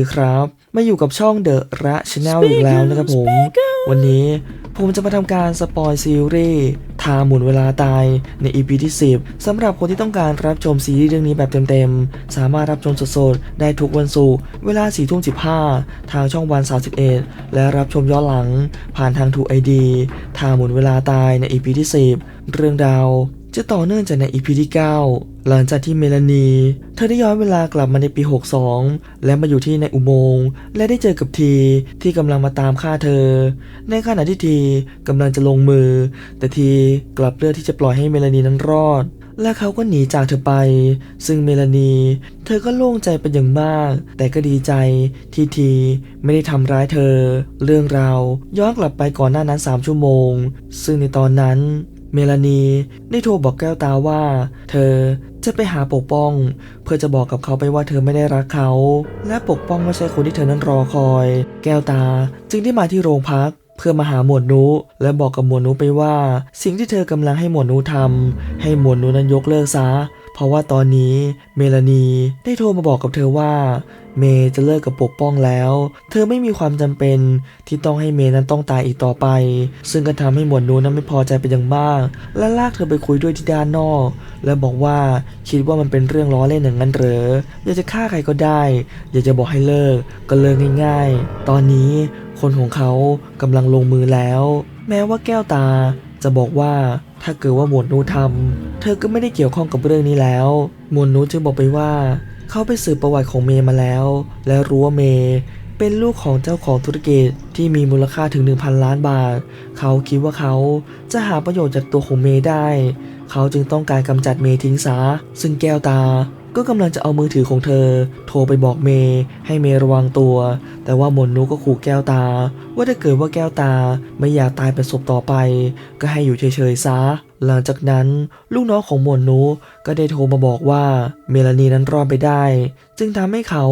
สวัสดีครับมาอยู่กับช่องเดอะระชแนลอีกแล้วนะครับผม วันนี้ผมจะมาทำการสปอยซีรีส์ทาหมุนเวลาตายใน EP ที่ 10สำหรับคนที่ต้องการรับชมซีรีส์เรื่องนี้แบบเต็มๆ สามารถรับชมสดๆ ได้ทุกวันศุกร์เวลา4ทุ่ม15 ทางช่องวัน 31 และรับชมย้อนหลัง ผ่านทางทูไอดีทาหมุนเวลาตายใน EP ที่ 10 เรื่องราวจะต่อเนื่องจากใน EP ที่ 9 หลังจากที่เมลานี เธอได้ย้อนเวลากลับมาในปี 62 และมาอยู่ที่ในอุโมงค์และได้เจอกับทีที่กำลังมาตามฆ่าเธอ ในขณะที่ทีกำลังจะลงมือ แต่ทีกลับเลือกที่จะปล่อยให้เมลานีนั้นรอด และเขาก็หนีจากเธอไป ซึ่งเมลานี เธอก็โล่งใจเป็นอย่างมาก แต่ก็ดีใจที่ทีไม่ได้ทำร้ายเธอ เรื่องราวย้อนกลับไปก่อนหน้านั้น 3 ชั่วโมง ซึ่งในตอนนั้น เมลานีได้โทรบอกแก้วตาว่า เธอจะไปหาปกป้อง เพื่อจะบอกกับเขาไปว่าเธอไม่ได้รักเขา และปกป้องไม่ใช่คนที่เธอนั้นรอคอย แก้วตาจึงได้มาที่โรงพักเพื่อมาหาหมวดนุและบอกกับหมวดนุไปว่า สิ่งที่เธอกำลังให้หมวดนุทำให้หมวดนุนั้นยกเลิกซะเพราะว่าตอนนี้เมลานีได้โทรมาบอกกับเธอว่า เมย์จะเลิกกับปกป้องแล้ว เธอไม่มีความจำเป็นที่ต้องให้เมย์นั้นต้องตายอีกต่อไป ซึ่งก็ทำให้หมวดนูนั้นไม่พอใจเป็นอย่างมาก และลากเธอไปคุยด้วยที่ด้านนอก และบอกว่าคิดว่ามันเป็นเรื่องล้อเล่นอย่างนั้นเหรอ อยากจะฆ่าใครก็ได้ อยากจะบอกให้เลิก ก็เลิกง่าย ๆ ตอนนี้คนของเขากำลังลงมือแล้ว แม้ว่าแก้วตาจะบอกว่าถ้าเกิดว่าหมวดนูทำเธอก็ไม่ได้เกี่ยวข้องกับเรื่องนี้แล้ว หมวดนูจึงบอกไปว่า เขาไปสืบประวัติของเมย์มาแล้ว และรู้ว่าเมย์เป็นลูกของเจ้าของธุรกิจที่มีมูลค่าถึง 1,000 ล้านบาท เขาคิดว่าเขาจะหาประโยชน์จากตัวของเมย์ได้ เขาจึงต้องการกำจัดเมย์ทิ้งซะ ซึ่งแก้วตาก็กำลังจะเอามือถือของเธอ โทรไปบอกเมย์ให้เมย์ระวังตัว แต่ว่ามนนุก็ขู่แก้วตา ว่าถ้าเกิดว่าแก้วตาไม่อยากตายเป็นศพต่อไป ก็ให้อยู่เฉยๆซะ หลังจากนั้นลูกน้องของหมวดนุก็ได้โทรมาบอกว่าเมลานีนั้นรอดไปได้ จึงทำให้เขา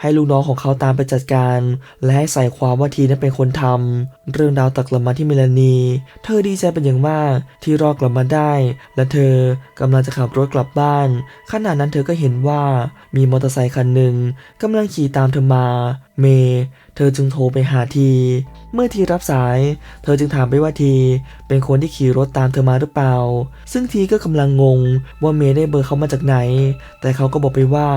ให้ลูกน้องของเขาตามไปจัดการ และให้ใส่ความว่าทีนั้นเป็นคนทำเรื่องราวตักกลับมาที่เมลานี เธอดีใจเป็นอย่างมากที่รอดกลับมาได้ และเธอกำลังจะขับรถกลับบ้านขณะนั้นเธอก็เห็นว่ามีมอเตอร์ไซค์คันหนึ่งกำลังขี่ตามเธอมา เม เธอจึงโทรไปหาที เมื่อทีรับสาย เธอจึงถามไปว่าทีเป็นคนที่ขี่รถตามเธอมาหรือเปล่า ซึ่งทีก็กำลังงงว่าเมย์ได้เบอร์เขามาจากไหน แต่เขาก็บอกไปว่า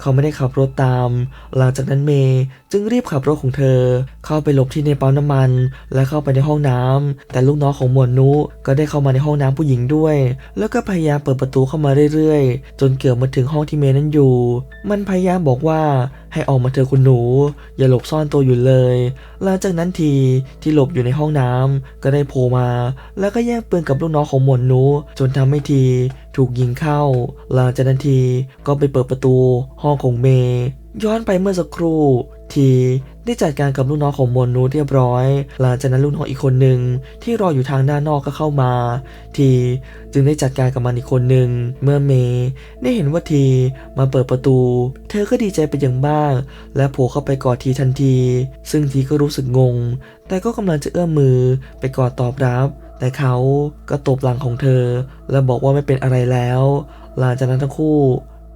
เขาไม่ได้ขับรถตามหลังจากนั้นเมย์จึงรีบขับรถของเธอ เข้าไปหลบที่ในปั๊มน้ำมัน และเข้าไปในห้องน้ำแต่ลูกน้องของหมวดนุก็ได้เข้ามาในห้องน้ำผู้หญิงด้วย แล้วก็พยายามเปิดประตูเข้ามาเรื่อยๆ จนเกือบมาถึงห้องที่เมย์นั้นอยู่ มันพยายามบอกว่าให้ออกมาเถอคุณหนู อย่าหลบซ่อนตัวอยู่เลย หลังจากนั้นทีที่หลบอยู่ในห้องน้ำก็ได้โผล่มา แล้วก็แย่งปืนกับลูกน้องของหมวดนุจนทำให้ที ถูกยิงเข้า หลังจากนั้นทีก็ไปเปิดประตูห้องของเมย์ย้อนไปเมื่อสักครู่ทีได้จัดการกับลูกน้องของมวลนูเรียบร้อย หลังจากนั้นลูกน้องอีกคนหนึ่งที่รออยู่ทางด้านนอกก็เข้ามา ทีจึงได้จัดการกับมันอีกคนหนึ่งเมื่อเมย์ได้เห็นว่าทีมาเปิดประตู เธอก็ดีใจเป็นอย่างมาก และโผล่เข้าไปกอดทีทันที ซึ่งทีก็รู้สึกงง แต่ก็กำลังจะเอื้อมมือไปกอดตอบรับ แต่เขาก็ตบหลังของเธอ และบอกว่าไม่เป็นอะไรแล้ว หลังจากนั้นทั้งคู่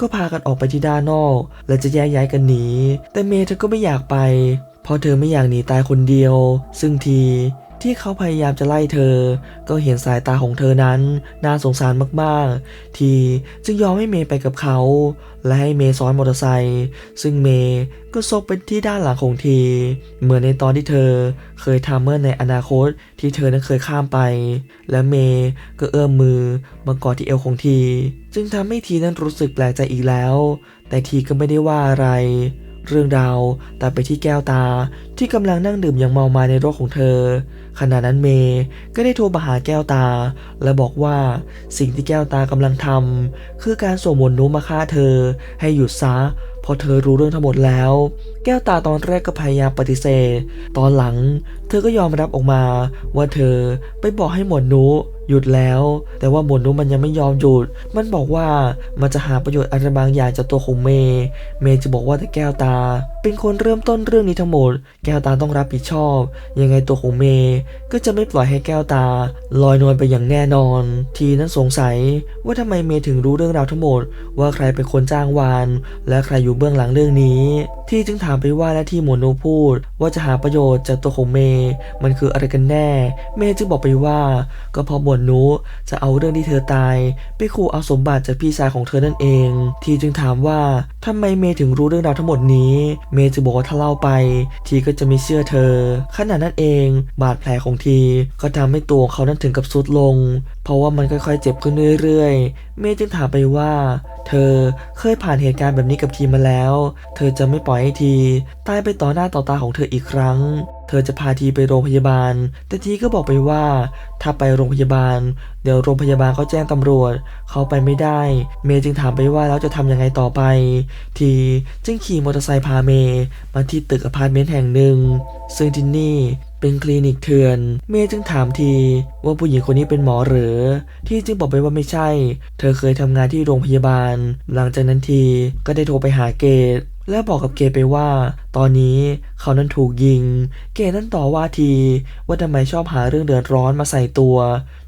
ก็พากันออกไปที่ด้านนอก และจะแยกย้ายกันหนี แต่เมย์เธอก็ไม่อยากไป เพราะเธอไม่อยากหนีตายคนเดียว ซึ่งที ที่เขาพยายามจะไล่เธอ ก็เห็นสายตาของเธอนั้น น่าสงสารมากๆ ทีจึงยอมให้เมย์ไปกับเขา และให้เมย์ซ้อนมอเตอร์ไซค์ซึ่งเมย์ก็ซบไปที่ด้านหลังของที เหมือนในตอนที่เธอเคยทำเมื่อในอนาคตที่เธอนั้นเคยข้ามไป และเมย์ก็เอื้อมมือมากอดที่เอวของที จึงทำให้ทีนั้นรู้สึกแปลกใจอีกแล้ว แต่ทีก็ไม่ได้ว่าอะไร เรื่องราวตัดไปที่แก้วตาที่กำลังนั่งดื่มอย่างเมามาในรถของเธอ ขณะนั้นเมย์ก็ได้โทรมาหาแก้วตา และบอกว่าสิ่งที่แก้วตากำลังทำคือการสวมมนต์นุมาฆ่าเธอให้หยุดซะ พอเธอรู้เรื่องทั้งหมดแล้ว แก้วตาตอนแรกก็พยายามปฏิเสธ ตอนหลัง เธอก็ยอมรับออกมา ว่าเธอไปบอกให้หมวดนุหยุดแล้ว แต่ว่าหมวดนุมันยังไม่ยอมหยุด มันบอกว่ามันจะหาประโยชน์อะไรบางอย่างจากตัวของเมย์เมย์จะบอกว่าแต่แก้วตาเป็นคนเริ่มต้นเรื่องนี้ทั้งหมด แก้วตาต้องรับผิดชอบ ยังไงตัวของเมย์ก็จะไม่ปล่อยให้แก้วตา ลอยนวลไปอย่างแน่นอน ทีนั้นสงสัยว่าทำไมเมย์ถึงรู้เรื่องราวทั้งหมด ว่าใครเป็นคนจ้างวาน และใครอยู่เบื้องหลังเรื่องนี้ ที่จึงถามไปว่าและที่หมวโนพูด ว่าจะหาประโยชน์จากตัวของเมย์มันคืออะไรกันแน่ เมย์จึงบอกไปว่า ก็เพราะหมวดนูจะเอาเรื่องที่เธอตาย ไปขู่เอาสมบัติจากพี่ชายของเธอนั่นเอง ทีจึงถามว่าทำไมเมย์ถึงรู้เรื่องราวทั้งหมดนี้เมย์จะบอกว่าถ้าเล่าไป ทีก็จะไม่เชื่อเธอ ขณะนั้นเอง บาดแผลของทีก็ทำให้ตัวเขานั้นถึงกับสุดลง เพราะว่ามันค่อยๆ เจ็บขึ้นเรื่อยๆ เมย์จึงถามไปว่า เธอเคยผ่านเหตุการณ์แบบนี้กับทีมาแล้ว เธอจะไม่ปล่อยให้ที ตายไปต่อหน้าต่อตาของเธออีกครั้ง ธอจะพาทีไปโรงพยาบาล แต่ทีก็บอกไปว่า ถ้าไปโรงพยาบาล เดี๋ยวโรงพยาบาลเขาแจ้งตำรวจ เขาไปไม่ได้ เมย์จึงถามไปว่าแล้วจะทำยังไงต่อไป ทีจึงขี่มอเตอร์ไซค์พาเมย์มาที่ตึกอพาร์ตเมนต์แห่งหนึ่ง ซึ่งที่นี่เป็นคลินิกเถื่อน เมย์จึงถามทีว่าผู้หญิงคนนี้เป็นหมอหรือ ที่จึงบอกไปว่าไม่ใช่ เธอเคยทำงานที่โรงพยาบาล หลังจากนั้นทีก็ได้โทรไปหาเกดและบอกกับเกดไปว่า ตอนนี้เขานั้นถูกยิง เกนั้นต่อว่าทีว่าทำไมชอบหาเรื่องเดือดร้อนมาใส่ตัว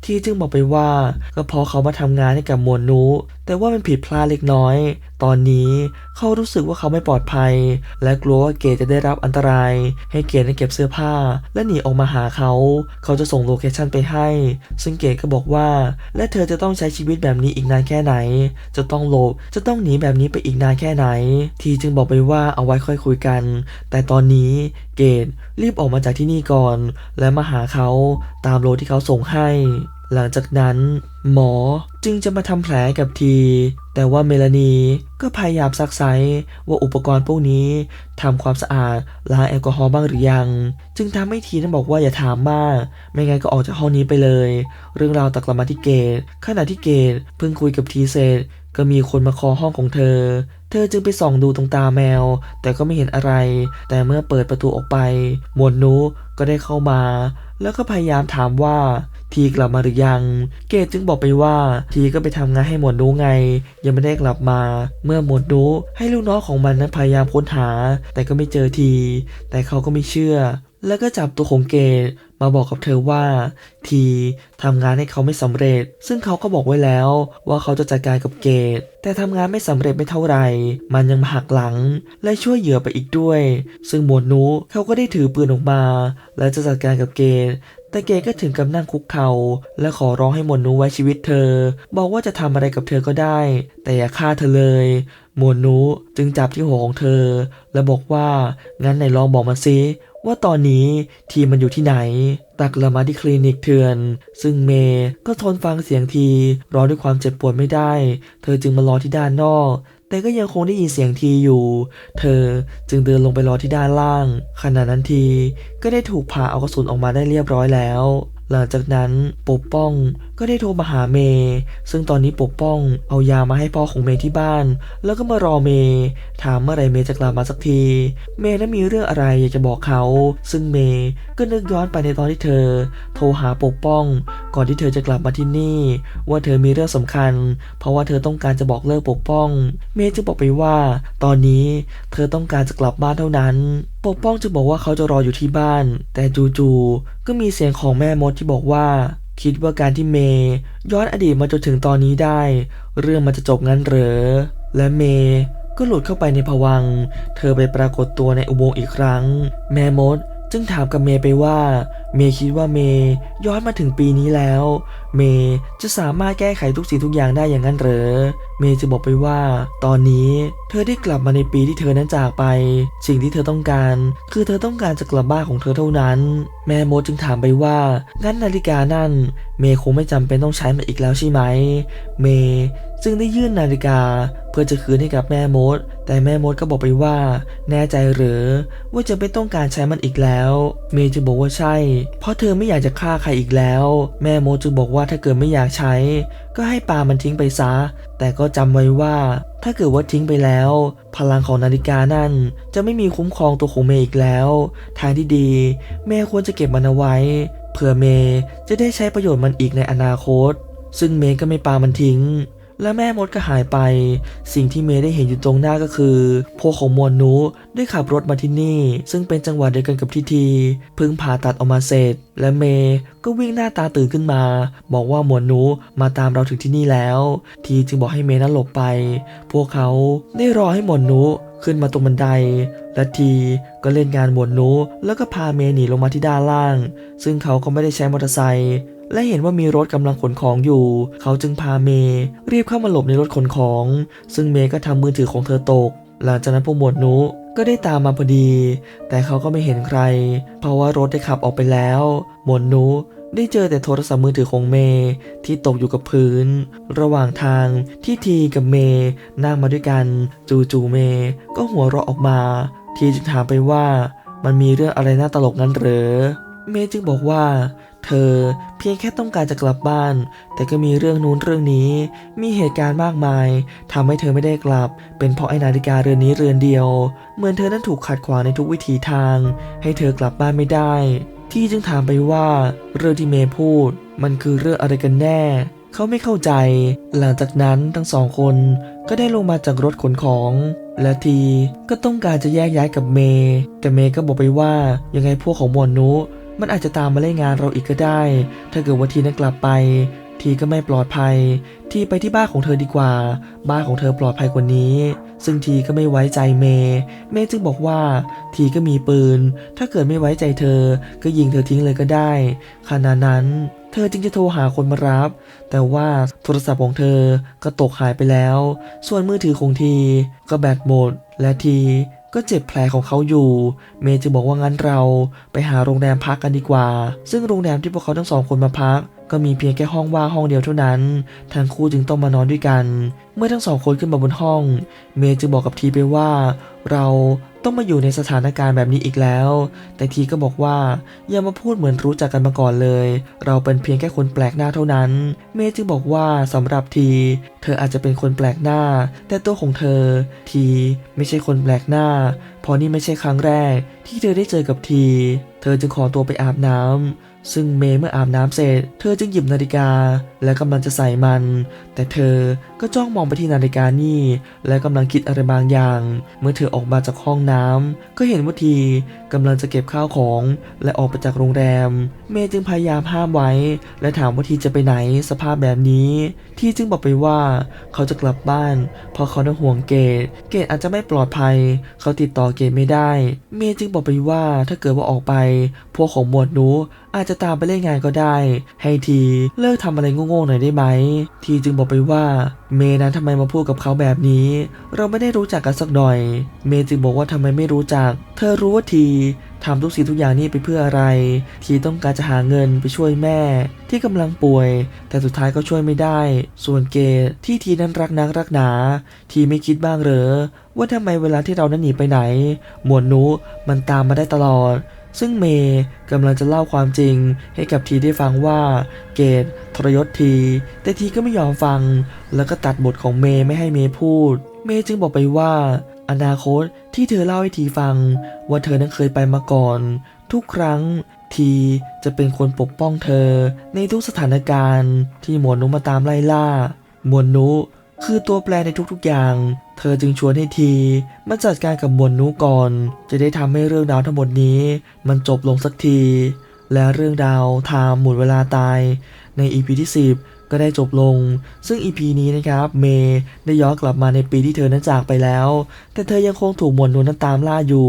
ที่จึงบอกไปว่าก็เพราะเขามาทำงานให้กับมวดนุ แต่ว่ามันผิดพลาดเล็กน้อย ตอนนี้เขารู้สึกว่าเขาไม่ปลอดภัย และกลัวว่าเกจะได้รับอันตราย ให้เกนั้นเก็บเสื้อผ้า และหนีออกมาหาเขา เขาจะส่งโลเคชั่นไปให้ ซึ่งเกก็บอกว่า และเธอจะต้องใช้ชีวิตแบบนี้อีกนานแค่ไหน จะต้องหลบจะต้องหนีแบบนี้ไปอีกนานแค่ไหน ทีจึงบอกไปว่าเอาไว้ค่อยคุยกันแต่ตอนนี้เกดรีบออกมาจากที่นี่ก่อน และมาหาเขาตามโลที่เขาส่งให้ หลังจากนั้น หมอจึงจะมาทำแผลกับที แต่ว่าเมลานีก็พยายามซักไซว่าอุปกรณ์พวกนี้ทำความสะอาดล้างแอลกอฮอล์บ้างหรือยัง จึงทำให้ทีนั้นบอกว่าอย่าถามมาก ไม่งั้นก็ออกจากห้องนี้ไปเลย เรื่องราวตกลับมาที่เกตขณะที่เกตเพิ่งคุยกับทีเสร็จก็มีคนมาเคอห้องของเธอ เธอจึงไปส่องดูตรงตาแมว แต่ก็ไม่เห็นอะไร แต่เมื่อเปิดประตูออกไป หมวดนุก็ได้เข้ามา แล้วก็พยายามถามว่าทีกลับมาหรือยัง เกตจึงบอกไปว่าทีก็ไปทำงานให้หมวดนุไง ยังไม่ได้กลับมา เมื่อหมวดนุให้ลูกน้องของมันนั้นพยายามค้นหา แต่ก็ไม่เจอที แต่เขาก็ไม่เชื่อ แล้วก็จับตัวของเกตมาบอกกับเธอว่า ทีทำงานให้เขาไม่สำเร็จ ซึ่งเขาก็บอกไว้แล้วว่าเขาจะจัดการกับเกตแต่ทำงานไม่สำเร็จไม่เท่าไหร่ มันยังมาหักหลัง และช่วยเหยื่อไปอีกด้วย ซึ่งหมวดนุเขาก็ได้ถือปืนออกมา และจะจัดการกับเกตแต่เกก็ถึงกับนั่งคุกเขา่าและขอร้องให้หมวดนูไว้ชีวิตเธอ บอกว่าจะทำอะไรกับเธอก็ได้ แต่อย่าฆ่าเธอเลยหมวดนูจึงจับที่หัวของเธอ และบอกว่างั้นไหนลองบอกมาซิ ว่าตอนนี้ทีมมันอยู่ที่ไหน ตักละมาที่คลินิกเถื่อน ซึ่งเมย์ก็ทนฟังเสียงทีร้องด้วยความเจ็บปวดไม่ได้ เธอจึงมารอที่ด้านนอก แต่ก็ยังคงได้ยินเสียงทีอยู่ เธอจึงเดินลงไปรอที่ด้านล่าง ขณะนั้นทีก็ได้ถูกผ่าเอากระสุนออกมาได้เรียบร้อยแล้ว หลังจากนั้นปกป้องก็ได้โทรมาหาเมย์ซึ่งตอนนี้ปกป้องเอายามาให้พ่อของเมย์ที่บ้าน แล้วก็มารอเมย์ถามเมื่อไหรเมย์จะกลับมาสักที เมย์นั้นมีเรื่องอะไรอยากจะบอกเขา ซึ่งเมย์ก็นึกย้อนไปในตอนที่เธอ โทรหาปกป้อง ก่อนที่เธอจะกลับมาที่นี่ ว่าเธอมีเรื่องสำคัญ เพราะว่าเธอต้องการจะบอกเลิกปกป้อง เมย์จึงบอกไปว่า ตอนนี้เธอต้องการจะกลับบ้านเท่านั้นปกป้องจึงบอกว่าเขาจะรออยู่ที่บ้าน แต่จู่ๆก็มีเสียงของแม่มดที่บอกว่า คิดว่าการที่เมย์ย้อนอดีตมาจนถึงตอนนี้ได้ เรื่องมันจะจบงั้นเหรอ และเมย์ก็หลุดเข้าไปในผวัง เธอไปปรากฏตัวในอุโมงค์อีกครั้ง แม่มดจึงถามกับเมย์ไปว่า เมย์คิดว่าเมย์ย้อนมาถึงปีนี้แล้ว เมย์จะสามารถแก้ไขทุกสิ่งทุกอย่างได้อย่างนั้นเหรอเมย์จะบอกไปว่า ตอนนี้เธอได้กลับมาในปีที่เธอนั้นจากไป สิ่งที่เธอต้องการ คือเธอต้องการจะกลับบ้านของเธอเท่านั้น แม่โมดจึงถามไปว่างั้นนาฬิกานั่น เมย์คงไม่จำเป็นต้องใช้มันอีกแล้วใช่ไหม เมย์จึงได้ยื่นนาฬิกา เพื่อจะคืนให้กับแม่มด แต่แม่มดก็บอกไปว่า แน่ใจหรือว่าจะไม่ต้องการใช้มันอีกแล้ว เมย์จึงบอกว่าใช่ เพราะเธอไม่อยากจะฆ่าใครอีกแล้ว แม่มดจึงบอกว่าถ้าเกิดไม่อยากใช้ ก็ให้ปามันทิ้งไปซะ แต่ก็จำไว้ว่า ถ้าเกิดว่าทิ้งไปแล้ว พลังของนาฬิกานั่น จะไม่มีคุ้มครองตัวของเมย์อีกแล้ว ทางที่ดีแม่ควรจะเก็บมันเอาไว้ เผื่อเมย์จะได้ใช้ประโยชน์มันอีกในอนาคต ซึ่งเมย์ก็ไม่ปามันทิ้ง และแม่มดก็หายไป สิ่งที่เมย์ได้เห็นอยู่ตรงหน้าก็คือ พวกของมวลนุได้ขับรถมาที่นี่ ซึ่งเป็นจังหวะเดียวกันกับที่ทีเพิ่งผ่าตัดออกมาเสร็จ และเมย์ก็วิ่งหน้าตาตื่นขึ้นมา บอกว่ามวลนุมาตามเราถึงที่นี่แล้ว ทีจึงบอกให้เมย์นั้นหลบไป พวกเขาได้รอให้มวลนุขึ้นมาตรงบันได และทีก็เล่นงานมวลนุแล้วก็พาเมย์หนีลงมาที่ด้านล่าง ซึ่งเขาก็ไม่ได้ใช้มอเตอร์ไซค์ และเห็นว่ามีรถกำลังขนของอยู่ เขาจึงพาเมย์รีบเข้ามาหลบในรถขนของ ซึ่งเมย์ก็ทำมือถือของเธอตก หลังจากนั้นพวกหมวดนุก็ได้ตามมาพอดี แต่เขาก็ไม่เห็นใคร เพราะว่ารถได้ขับออกไปแล้ว หมวดนุได้เจอแต่โทรศัพท์มือถือของเมย์ที่ตกอยู่กับพื้น ระหว่างทางที่ทีกับเมย์นั่งมาด้วยกัน จู่ๆเมย์ก็หัวเราะออกมา ทีจึงถามไปว่ามันมีเรื่องอะไรน่าตลกนั้นหรือ เมย์จึงบอกว่า เธอเพียงแค่ต้องการจะกลับบ้าน แต่ก็มีเรื่องนู้นเรื่องนี้ มีเหตุการณ์มากมายทำให้เธอไม่ได้กลับ เป็นเพราะไอนาฬิกาเรือนนี้เรือนเดียว เหมือนเธอนั้นถูกขัดขวางในทุกวิถีทาง ให้เธอกลับบ้านไม่ได้ ที่จึงถามไปว่าเรื่องที่เมย์พูด มันคือเรื่องอะไรกันแน่ เขาไม่เข้าใจ หลังจากนั้นทั้งสองคนก็ได้ลงมาจากรถขนของ และทีก็ต้องการจะแยกย้ายกับเมย์แต่เมย์ก็บอกไปว่ายังไงพวกของหมวนุ มันอาจจะตามมาเล่นงานเราอีกก็ได้ ถ้าเกิดว่าทีนั้นกลับไป ทีก็ไม่ปลอดภัย ทีไปที่บ้านของเธอดีกว่า บ้านของเธอปลอดภัยกว่านี้ ซึ่งทีก็ไม่ไว้ใจเมย์ เมย์จึงบอกว่า ทีก็มีปืน ถ้าเกิดไม่ไว้ใจเธอ ก็ยิงเธอทิ้งเลยก็ได้ ขณะนั้นเธอจึงจะโทรหาคนมารับ แต่ว่าโทรศัพท์ของเธอก็ตกหายไปแล้ว ส่วนมือถือของทีก็แบตหมด และที ก็เจ็บแผลของเขาอยู่ เมย์จึงบอกว่างั้นเราไปหาโรงแรมพักกันดีกว่า ซึ่งโรงแรมที่พวกเขาทั้งสองคนมาพัก ก็มีเพียงแค่ห้องว่างห้องเดียวเท่านั้น ทั้งคู่จึงต้องมานอนด้วยกัน เมื่อทั้งสองคนขึ้นมาบนห้อง เมย์จึงบอกกับทีไปว่า เรา ต้องมาอยู่ในสถานการณ์แบบนี้อีกแล้ว แต่ทีก็บอกว่าอย่ามาพูดเหมือนรู้จักกันมาก่อนเลย เราเป็นเพียงแค่คนแปลกหน้าเท่านั้น เมย์จึงบอกว่าสำหรับที เธออาจจะเป็นคนแปลกหน้า แต่ตัวของเธอ ทีไม่ใช่คนแปลกหน้า เพราะนี่ไม่ใช่ครั้งแรก ที่เธอได้เจอกับที เธอจึงขอตัวไปอาบน้ำ ซึ่งเมย์เมื่ออาบน้ำเสร็จ เธอจึงหยิบนาฬิกา และกำลังจะใส่มัน แต่เธอก็จ้องมองไปที่นาฬิกานี่ และกำลังคิดอะไรบางอย่าง เมื่อเธอออกมาจากห้องน้ำก็เห็นว่าทีกำลังจะเก็บข้าวของ และออกไปจากโรงแรม เมย์จึงพยายามห้ามไว้ และถามว่าทีจะไปไหนสภาพแบบนี้ ที่จึงบอกไปว่า เขาจะกลับบ้าน เพราะเขาต้องห่วงเกดเกดอาจจะไม่ปลอดภัย เขาติดต่อเกดไม่ได้ เมย์จึงบอกไปว่าถ้าเกิดว่าออกไป พวกของหมวดนู อาจจะตามไปเล่นงานก็ได้ ให้ทีเลิกทำอะไรโง่ๆหน่อยได้ไหม ทีจึงบอกไปว่า เมย์นั้นทำไมมาพูดกับเขาแบบนี้ เราไม่ได้รู้จักกันสักหน่อย เมย์จึงบอกว่าทำไมไม่รู้จัก เธอรู้ว่าทีทำทุกสิ่งทุกอย่างนี่ไปเพื่ออะไร ทีต้องการจะหาเงินไปช่วยแม่ ที่กำลังป่วย แต่สุดท้ายก็ช่วยไม่ได้ ส่วนเกดที่ทีนั้นรักนักรักหนา ทีไม่คิดบ้างเหรอว่าทำไมเวลาที่เรานั้นหนีไปไหน หมวดนุมันตามมาได้ตลอด ซึ่งเมย์กำลังจะเล่าความจริงให้กับทีได้ฟังว่า เกดทรยศที แต่ทีก็ไม่ยอมฟัง แล้วก็ตัดบทของเมย์ไม่ให้เมย์พูด เมย์จึงบอกไปว่า อนาคตที่เธอเล่าให้ทีฟัง ว่าเธอนั้นเคยไปมาก่อน ทุกครั้งทีจะเป็นคนปกป้องเธอ ในทุกสถานการณ์ที่หมวดนุมาตามไล่ล่าหมวดนุคือตัวแปรในทุกๆอย่าง เธอจึงชวนให้ทีมาจัดการกับมวลนุก่อน จะได้ทำให้เรื่องราวทั้งหมดนี้ มันจบลงสักที และเรื่องราวทามหมุนเวลาตายในอีพีที่ 10 ก็ได้จบลง ซึ่ง EP นี้นะครับ เมย์ได้ย้อนกลับมาในปีที่เธอนั้นจากไปแล้ว แต่เธอยังคงถูกหมวดนุนั้นตามล่าอยู่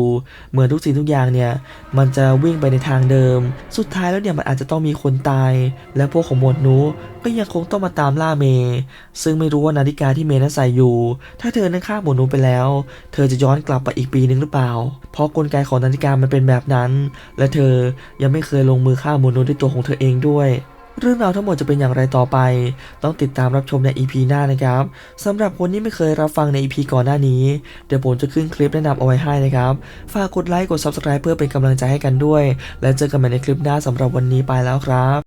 เหมือนทุกสิ่งทุกอย่างเนี่ย มันจะวิ่งไปในทางเดิม สุดท้ายแล้วเนี่ยมันอาจจะต้องมีคนตาย และพวกของหมวดนุก็ยังคงต้องมาตามล่าเมย์ ซึ่งไม่รู้ว่านาฬิกาที่เมย์นั้นใส่อยู่ ถ้าเธอนั้นฆ่าหมวดนุไปแล้ว เธอจะย้อนกลับไปอีกปีนึงหรือเปล่า เพราะกลไกของนาฬิกามันเป็นแบบนั้น และเธอยังไม่เคยลงมือฆ่าหมวดนุด้วยตัวของเธอเองด้วย เรื่องราวทั้งหมดจะเป็นอย่างไรต่อไป ต้องติดตามรับชมใน EP หน้านะครับสำหรับคนที่ไม่เคยรับฟังใน EP ก่อนหน้านี้ เดี๋ยวผมจะขึ้นคลิปแนะนำเอาไว้ให้นะครับ ฝากกดไลค์กด Subscribe เพื่อเป็นกำลังใจให้กันด้วย และเจอกันใหม่ในคลิปหน้าสำหรับวันนี้ไปแล้วครับ